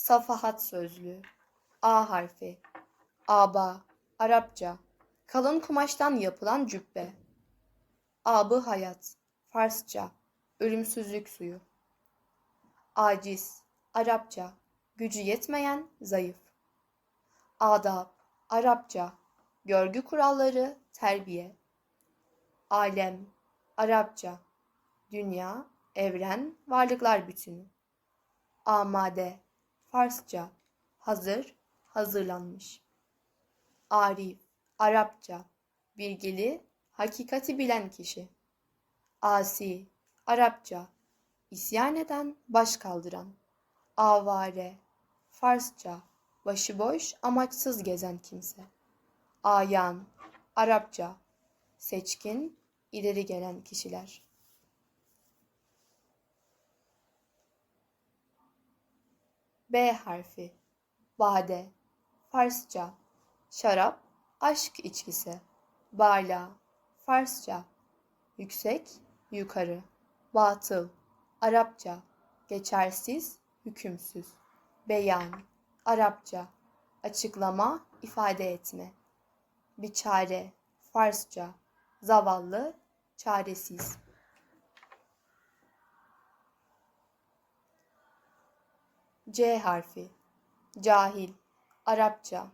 Safahat sözlüğü. A harfi. Aba. Arapça. Kalın kumaştan yapılan cübbe. Abı hayat. Farsça. Ölümsüzlük suyu. Aciz. Arapça. Gücü yetmeyen, zayıf. Adab. Arapça. Görgü kuralları, terbiye. Alem. Arapça. Dünya, evren, varlıklar bütünü. Amade. Farsça. Hazır, hazırlanmış. Arif. Arapça. Bilgili, hakikati bilen kişi. Asi. Arapça. İsyan eden, baş kaldıran. Avare. Farsça. Başıboş, amaçsız gezen kimse. Ayan. Arapça. Seçkin, ileri gelen kişiler. B harfi. Bade. Farsça. Şarap, aşk içkisi. Bala. Farsça. Yüksek, yukarı. Batıl. Arapça. Geçersiz, hükümsüz. Beyan. Arapça. Açıklama, ifade etme. Biçare. Farsça. Zavallı, çaresiz. C harfi. Cahil. Arapça.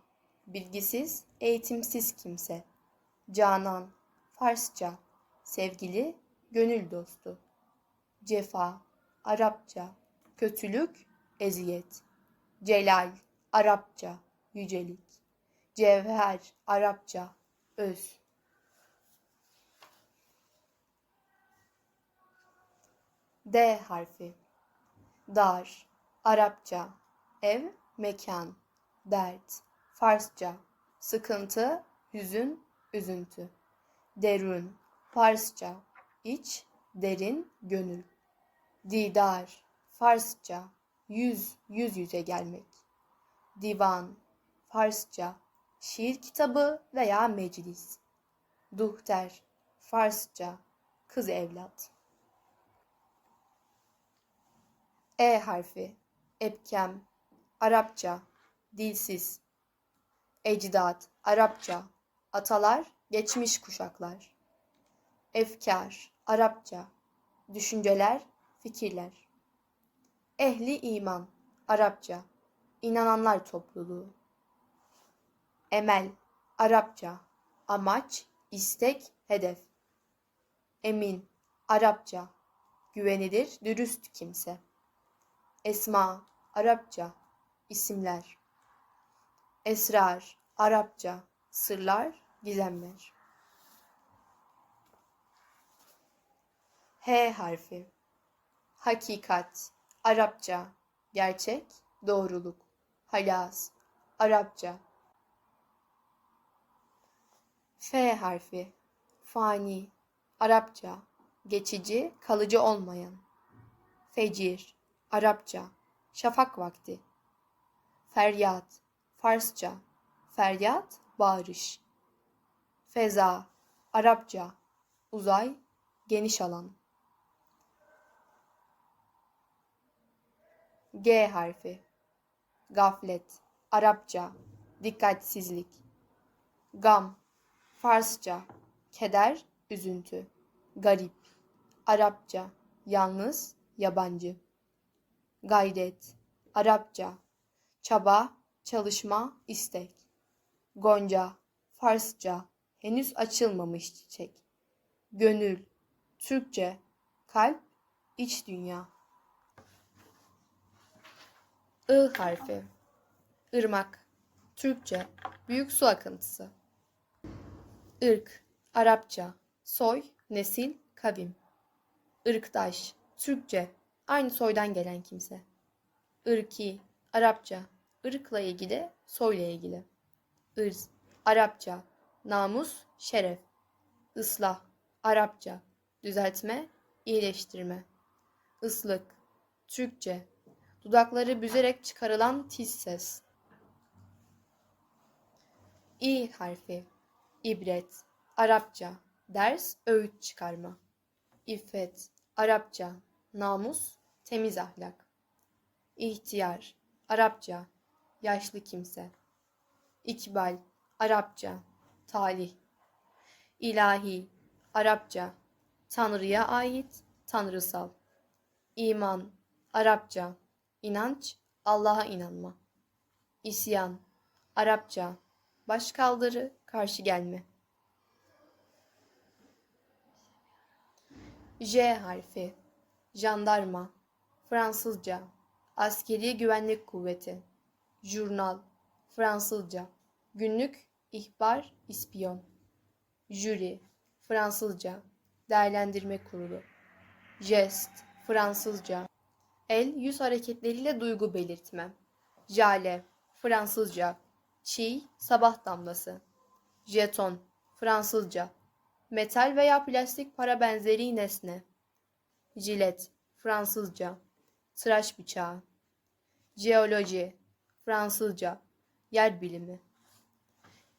Bilgisiz, eğitimsiz kimse. Canan. Farsça. Sevgili, gönül dostu. Cefa. Arapça. Kötülük, eziyet. Celal. Arapça. Yücelik. Cevher. Arapça. Öz. D harfi. Dar. Arapça. Ev, mekan. Dert. Farsça. Sıkıntı, hüzün, üzüntü. Derun. Farsça. İç, derin, gönül. Didar. Farsça. Yüz, yüz yüze gelmek. Divan. Farsça. Şiir kitabı veya meclis. Duhter. Farsça. Kız evlat. E harfi. Epkem. Arapça. Dilsiz. Ecdat. Arapça. Atalar, geçmiş kuşaklar. Efkar. Arapça. Düşünceler, fikirler. Ehli iman. Arapça. İnananlar topluluğu. Emel. Arapça. Amaç, istek, hedef. Emin. Arapça. Güvenilir, dürüst kimse. Esma, Arapça, isimler. Esrar, Arapça, sırlar, gizemler. H harfi. Hakikat, Arapça, gerçek, doğruluk. Halas, Arapça. F harfi. Fani, Arapça, geçici, kalıcı olmayan. Fecir, Arapça, şafak vakti. Feryat, Farsça, feryat, bağırış. Feza, Arapça, uzay, geniş alan. G harfi. Gaflet, Arapça, dikkatsizlik. Gam, Farsça, keder, üzüntü. Garip, Arapça, yalnız, yabancı. Gayret, Arapça, çaba, çalışma, istek. Gonca, Farsça, henüz açılmamış çiçek. Gönül, Türkçe, kalp, iç dünya. I harfi. Irmak, Türkçe, büyük su akıntısı. Irk, Arapça, soy, nesil, kavim. Irktaş, Türkçe, aynı soydan gelen kimse. Irki, Arapça, ırkla ilgili, soyla ilgili. Irz, Arapça, namus, şeref. Islah, Arapça, düzeltme, iyileştirme. Islık, Türkçe, dudakları büzerek çıkarılan tiz ses. İ harfi, ibret, Arapça, ders, öğüt çıkarma. İffet, Arapça, namus, temiz ahlak. İhtiyar, Arapça, yaşlı kimse. İkbal, Arapça, talih. İlahi, Arapça, Tanrı'ya ait, tanrısal. İman, Arapça, inanç, Allah'a inanma. İsyan, Arapça, başkaldırı, karşı gelme. J harfi, jandarma, Fransızca, askeri güvenlik kuvveti, jurnal, Fransızca, günlük, ihbar, ispiyon, jüri, Fransızca, değerlendirme kurulu, jest, Fransızca, el yüz hareketleriyle duygu belirtme, jale, Fransızca, çiğ, sabah damlası, jeton, Fransızca, metal veya plastik para benzeri nesne, jilet, Fransızca, tıraş bıçağı, jeoloji, Fransızca, yer bilimi,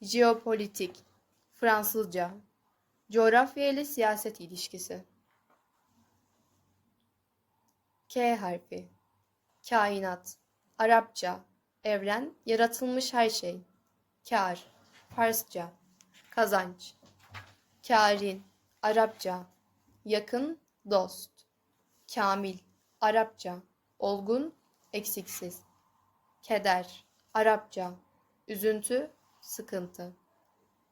jeopolitik, Fransızca, coğrafya ile siyaset ilişkisi. K harfi, kainat, Arapça, evren, yaratılmış her şey, kar, Farsça, kazanç, karin, Arapça, yakın, dost, kamil, Arapça, olgun, eksiksiz, keder, Arapça, üzüntü, sıkıntı,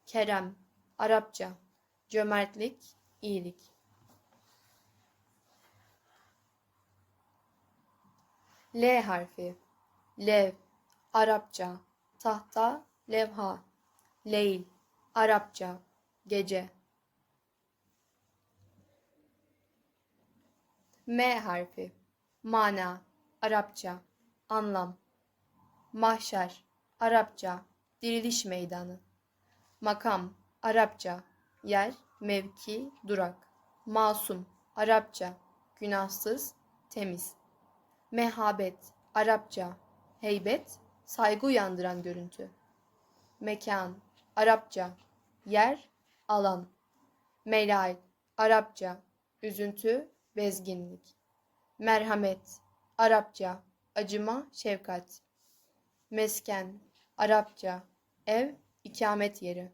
kerem, Arapça, cömertlik, iyilik. L harfi, lev, Arapça, tahta, levha, leyl, Arapça, gece. M harfi, mana, Arapça, anlam. Mahşer, Arapça, diriliş meydanı. Makam, Arapça, yer, mevki, durak. Masum, Arapça, günahsız, temiz. Mehabet, Arapça, heybet, saygı uyandıran görüntü. Mekan, Arapça, yer, alan. Melal, Arapça, üzüntü, bezginlik. Merhamet, Arapça, acıma, şefkat. Mesken, Arapça, ev, ikamet yeri.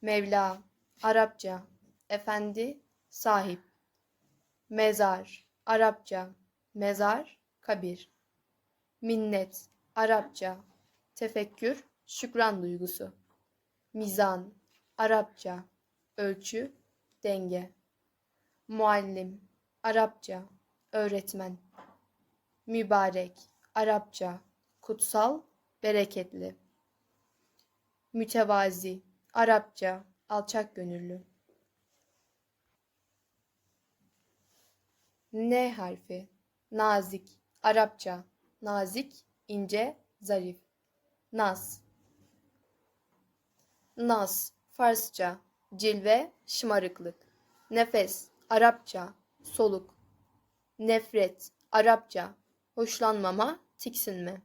Mevla, Arapça, efendi, sahip. Mezar, Arapça, mezar, kabir. Minnet, Arapça, tefekkür, şükran duygusu. Mizan, Arapça, ölçü, denge. Muallim, Arapça, öğretmen. Mübarek, Arapça, kutsal, bereketli. Mütevazi, Arapça, alçak gönüllü. N harfi, nazik, Arapça, nazik, ince, zarif. Naz. Naz, Farsça, cilve, şımarıklık. Nefes, Arapça, soluk. Nefret, Arapça, hoşlanmama, tiksinme.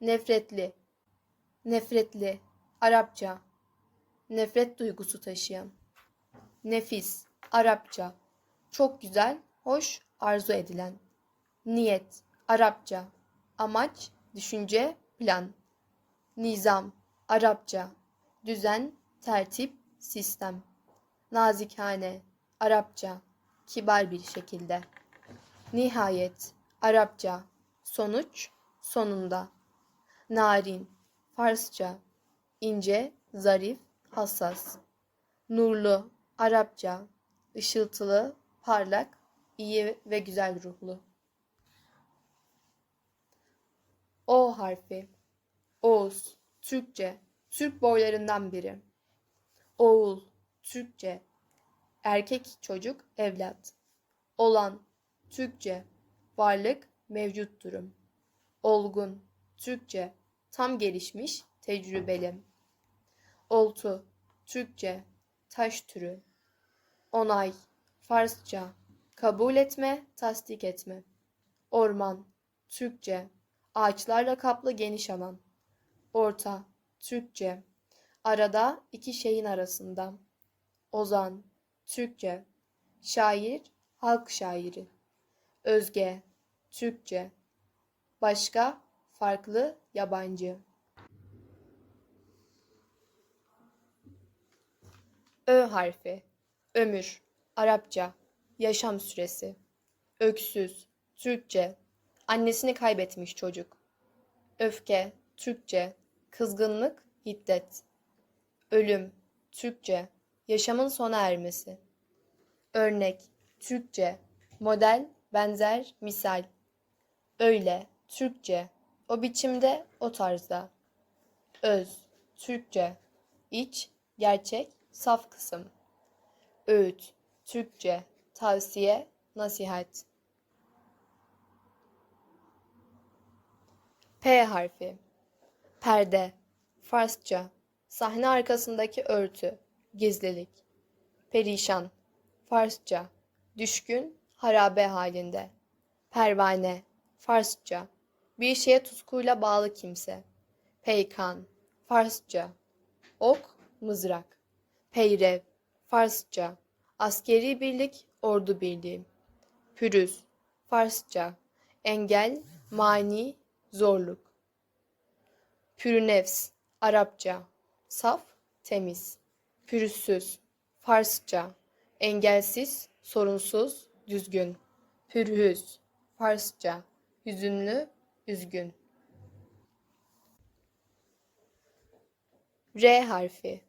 Nefretli, nefretli, Arapça, nefret duygusu taşıyan. Nefis, Arapça, çok güzel, hoş, arzu edilen. Niyet, Arapça, amaç, düşünce, plan. Nizam, Arapça, düzen, tertip, sistem. Nazikane, Arapça, kibar bir şekilde. Nihayet, Arapça, sonuç, sonunda. Narin, Farsça, ince, zarif, hassas. Nurlu, Arapça, ışıltılı, parlak, iyi ve güzel ruhlu. O harfi, Oğuz, Türkçe, Türk boylarından biri. Oğul, Türkçe, erkek çocuk, evlat. Olan, Türkçe, varlık, mevcut durum. Olgun, Türkçe, tam gelişmiş, tecrübeli. Oltu, Türkçe, taş türü. Onay, Farsça, kabul etme, tasdik etme. Orman, Türkçe, ağaçlarla kaplı geniş alan. Orta, Türkçe, arada iki şeyin arasında. Ozan, Türkçe, şair, halk şairi. Özge, Türkçe, başka, farklı, yabancı. Ö harfi. Ömür. Arapça. Yaşam süresi. Öksüz. Türkçe. Annesini kaybetmiş çocuk. Öfke. Türkçe. Kızgınlık, hiddet. Ölüm. Türkçe. Yaşamın sona ermesi. Örnek. Türkçe. Model, benzer, misal. Öyle. Türkçe. O biçimde, o tarzda. Öz. Türkçe. İç, gerçek, saf kısım. Öğüt. Türkçe. Tavsiye, nasihat. P harfi. Perde. Farsça. Sahne arkasındaki örtü. Gizlilik. Perişan. Farsça. Düşkün, harabe halinde. Pervane. Farsça. Bir şeye tutkuyla bağlı kimse. Peykan. Farsça. Ok, mızrak. Peyrev. Farsça. Askeri birlik, ordu birliği. Pürüz. Farsça. Engel, mani, zorluk. Pürünefs. Arapça. Saf, temiz. Pürüzsüz. Farsça. Engelsiz, sorunsuz, düzgün. Pürhüz. Farsça. Hüzünlü, üzgün. R harfi.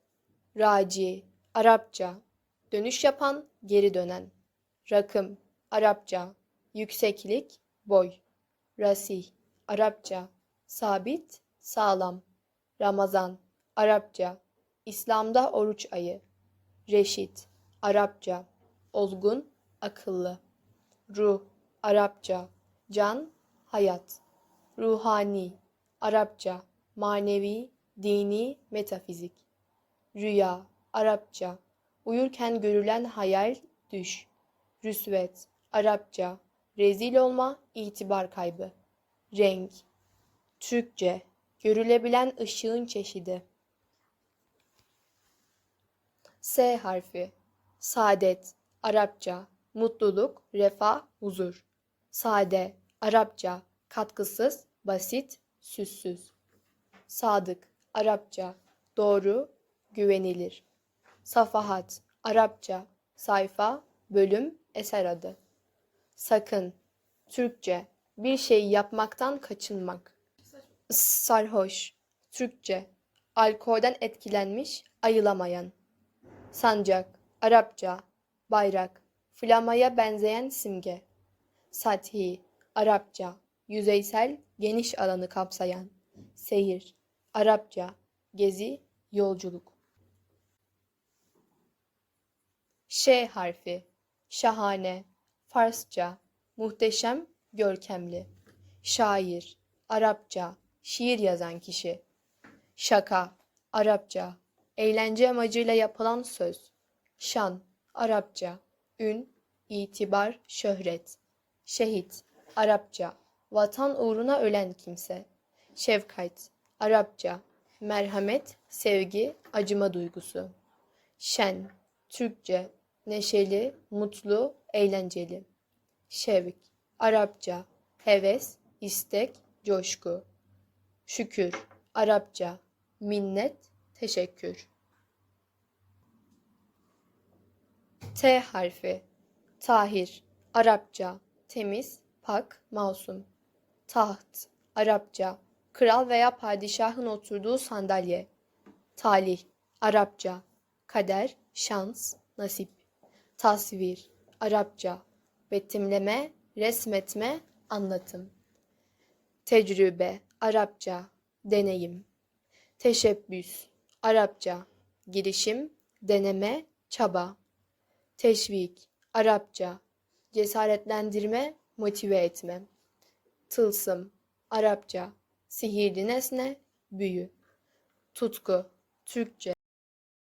Raci. Arapça. Dönüş yapan, geri dönen. Rakım. Arapça. Yükseklik, boy. Rasih. Arapça. Sabit, sağlam. Ramazan. Arapça. İslam'da oruç ayı. Reşit. Arapça. Olgun, akıllı. Ruh. Arapça. Can, hayat. Ruhani. Arapça. Manevi, dini, metafizik. Rüya. Arapça. Uyurken görülen hayal, düş. Rüsvet. Arapça. Rezil olma, itibar kaybı. Renk. Türkçe. Görülebilen ışığın çeşidi. S harfi. Saadet. Arapça. Mutluluk, refah, huzur. Sade. Arapça. Katkısız, basit, süssüz. Sadık. Arapça. Doğru, güvenilir. Safahat. Arapça. Sayfa, bölüm, eser adı. Sakın. Türkçe. Bir şeyi yapmaktan kaçınmak. Sarhoş. Türkçe. Alkolden etkilenmiş, ayılamayan. Sancak. Arapça. Bayrak. Flamaya benzeyen simge. Sathi. Arapça. Yüzeysel, geniş alanı kapsayan. Seyir. Arapça. Gezi, yolculuk. Ş harfi. Şahane. Farsça. Muhteşem, görkemli. Şair. Arapça. Şiir yazan kişi. Şaka. Arapça. Eğlence amacıyla yapılan söz. Şan. Arapça. Ün, itibar, şöhret. Şehit. Arapça. Vatan uğruna ölen kimse. Şefkat. Arapça. Merhamet, sevgi, acıma duygusu. Şen. Türkçe. Neşeli, mutlu, eğlenceli. Şevk. Arapça. Heves, istek, coşku. Şükür. Arapça. Minnet, teşekkür. T harfi. Tahir. Arapça. Temiz, pak, masum. Taht. Arapça. Kral veya padişahın oturduğu sandalye. Talih. Arapça. Kader, şans, nasip. Tasvir. Arapça. Betimleme, resmetme, anlatım. Tecrübe. Arapça. Deneyim. Teşebbüs. Arapça. Girişim, deneme, çaba. Teşvik. Arapça. Cesaretlendirme, motive etme. Tılsım. Arapça. Sihirli nesne, büyü. Tutku. Türkçe.